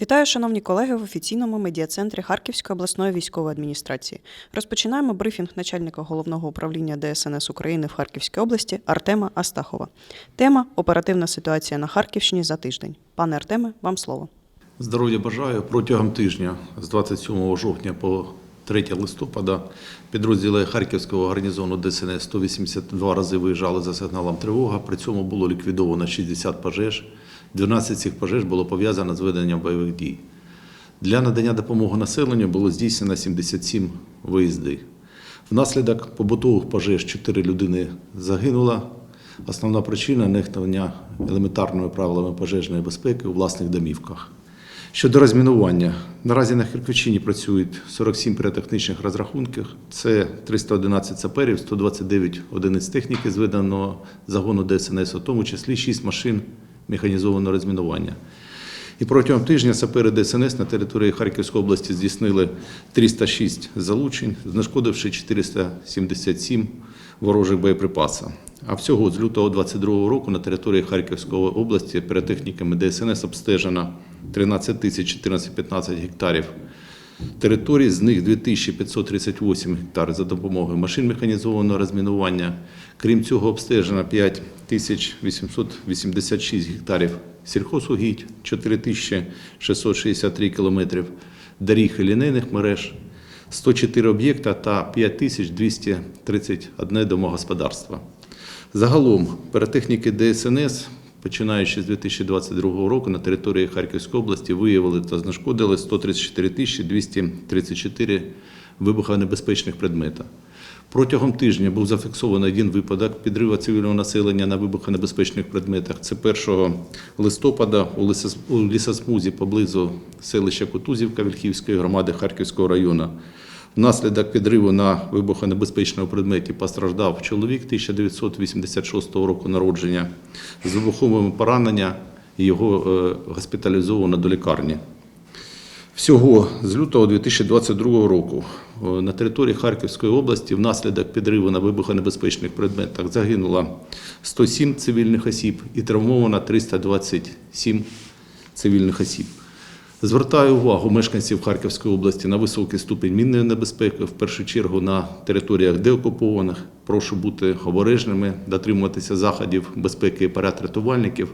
Вітаю, шановні колеги, в офіційному медіа-центрі Харківської обласної військової адміністрації. Розпочинаємо брифінг начальника головного управління ДСНС України в Харківській області Артема Астахова. Тема оперативна ситуація на Харківщині за тиждень. Пане Артеме, вам слово. Здоров'я бажаю. Протягом тижня з 27 жовтня по 3 листопада підрозділи Харківського гарнізону ДСНС 182 рази виїжджали за сигналом тривога. При цьому було ліквідовано 60 пожеж. 12 цих пожеж було пов'язано з веденням бойових дій. Для надання допомоги населенню було здійснено 77 виїзди. Внаслідок побутових пожеж 4 людини загинуло. Основна причина нехтування елементарними правилами пожежної безпеки у власних домівках. Щодо розмінування, наразі на Харківщині працюють 47 піротехнічних розрахунків. Це 311 саперів, 129 одиниць техніки з виданого загону ДСНС, у тому числі 6 машин механізованого розмінування. І протягом тижня сапери ДСНС на території Харківської області здійснили 306 залучень, знешкодивши 477 ворожих боєприпасів. А всього з лютого 2022 року на території Харківської області піротехніками ДСНС обстежено 13 тисяч 1415 гектарів територій, з них 2538 гектар за допомогою машин механізованого розмінування. Крім цього, обстежено 5886 гектарів сільхозугідь, 4663 кілометрів доріг і лінейних мереж, 104 об'єкта та 5231 домогосподарства. Загалом піротехніки ДСНС, починаючи з 2022 року, на території Харківської області виявили та знешкодили 134 тисячі 234 вибухонебезпечних предмета. Протягом тижня був зафіксований один випадок підриву цивільного населення на вибухонебезпечних предметах. Це 1 листопада у лісос- у лісосмузі поблизу селища Кутузівка Вільхівської громади Харківського району. Внаслідок підриву на вибухонебезпечному предметі постраждав чоловік 1986 року народження з вибуховими поранення. Його е, госпіталізовано до лікарні. Всього з лютого 2022 року е, на території Харківської області внаслідок підриву на вибухонебезпечних предметах загинуло 107 цивільних осіб і травмовано 327 цивільних осіб. Звертаю увагу мешканців Харківської області на високий ступінь мінної небезпеки, в першу чергу на територіях деокупованих. Прошу бути обережними, дотримуватися заходів безпеки і парад рятувальників.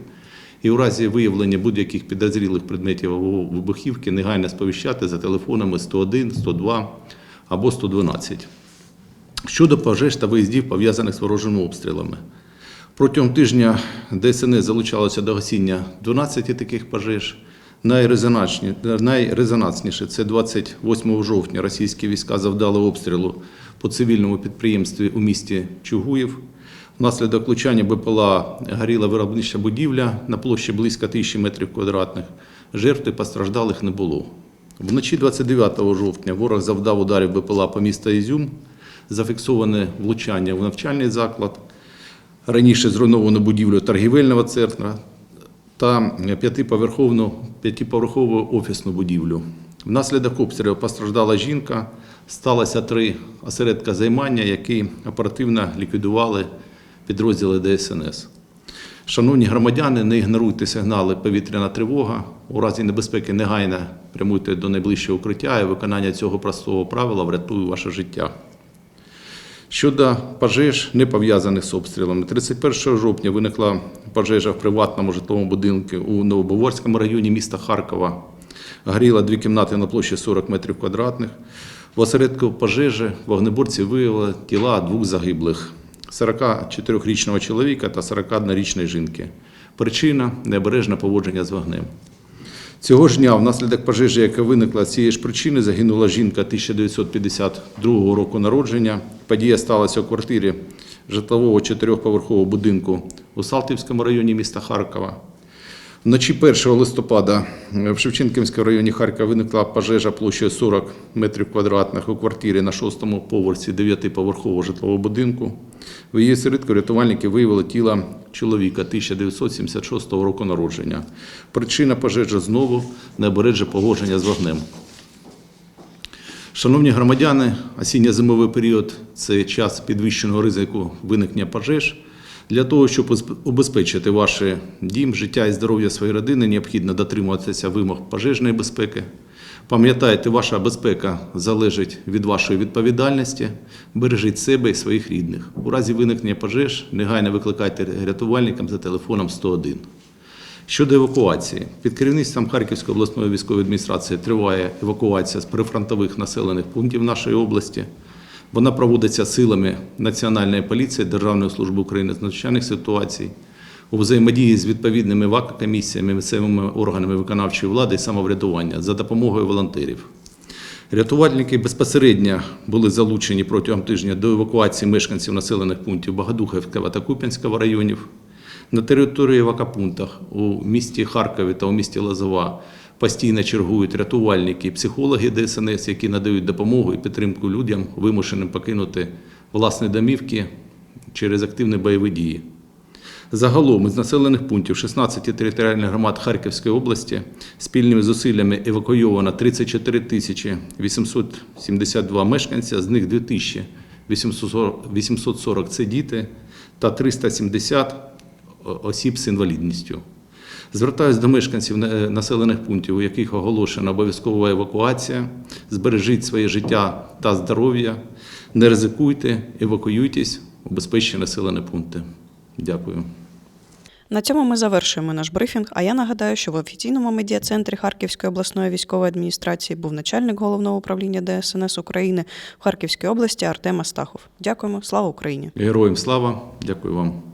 І у разі виявлення будь-яких підозрілих предметів або вибухівки негайно сповіщати за телефонами 101, 102 або 112. Щодо пожеж та виїздів, пов'язаних з ворожими обстрілами. Протягом тижня ДСНС залучалося до гасіння 12 таких пожеж. Найрезонансні- Найрезонансніше це 28 жовтня російські війська завдали обстрілу по цивільному підприємстві у місті Чугуїв. Внаслідок влучання БПЛА горіла виробнича будівля на площі близько тисячі метрів квадратних. Жертв постраждалих не було. Вночі 29 жовтня ворог завдав ударів БПЛА по місту Ізюм. Зафіксоване влучання в навчальний заклад, раніше зруйновану будівлю торгівельного центру та п'ятиповерховну п'ятиповерхову офісну будівлю. Внаслідок обстрілу постраждала жінка. Сталося три осередка займання, які оперативно ліквідували підрозділи ДСНС. Шановні громадяни, не ігноруйте сигнали повітряна тривога. У разі небезпеки негайно прямуйте до найближчого укриття і виконання цього простого правила врятує ваше життя. Щодо пожеж, не пов'язаних з обстрілами, 31 жовтня виникла пожежа в приватному житловому будинку у Новобоворському районі міста Харкова. Горіла дві кімнати на площі 40 метрів квадратних. В осередку пожежі вогнеборці виявили тіла двох загиблих 44-річного чоловіка та 41-річної жінки. Причина необережне поводження з вогнем. Цього ж дня, внаслідок пожежі, яка виникла цієї ж причини, загинула жінка 1952 року народження. Подія сталася у квартирі житлового чотирьохповерхового будинку у Салтівському районі міста Харкова. Вночі 1 листопада в Шевченківському районі Харкова виникла пожежа площею 40 метрів квадратних у квартирі на шостому поверсі 9-поверхового житлового будинку. В її середку рятувальники виявили тіло чоловіка 1976 року народження. Причина пожежі знову необережне погодження з вогнем. Шановні громадяни, осінньо-зимовий період це час підвищеного ризику виникнення пожеж. Для того, щоб убезпечити ваш дім, життя і здоров'я своєї родини, необхідно дотримуватися вимог пожежної безпеки. Пам'ятайте, ваша безпека залежить від вашої відповідальності. Бережіть себе і своїх рідних. У разі виникнення пожеж негайно викликайте рятувальникам за телефоном 101. Щодо евакуації, під керівництвом Харківської обласної військової адміністрації триває евакуація з прифронтових населених пунктів нашої області. Вона проводиться силами Національної поліції, Державної служби України з надзвичайних ситуацій у взаємодії з відповідними ВАК-комісіями, місцевими органами виконавчої влади і самоврядування за допомогою волонтерів. Рятувальники безпосередньо були залучені протягом тижня до евакуації мешканців населених пунктів Богодухівського та Куп'янського районів. На території евакопунктах у місті Харкові та у місті Лозова постійно чергують рятувальники психологи ДСНС, які надають допомогу і підтримку людям, вимушеним покинути власні домівки через активні бойові дії. Загалом із населених пунктів 16 територіальних громад Харківської області спільними зусиллями евакуйовано 34 тисячі 872 мешканця, з них 2 тисячі 840 840 – це діти та 370 осіб з інвалідністю. Звертаюсь до мешканців е, населених пунктів, у яких оголошена обов'язкова евакуація. Збережіть своє життя та здоров'я, не ризикуйте, евакуюйтесь у безпечні населені пункти. Дякую. На цьому ми завершуємо наш брифінг. А я нагадаю, що в офіційному медіа-центрі Харківської обласної військової адміністрації був начальник головного управління ДСНС України в Харківській області Артем Астахов. Дякуємо, слава Україні! Героям слава, дякую вам.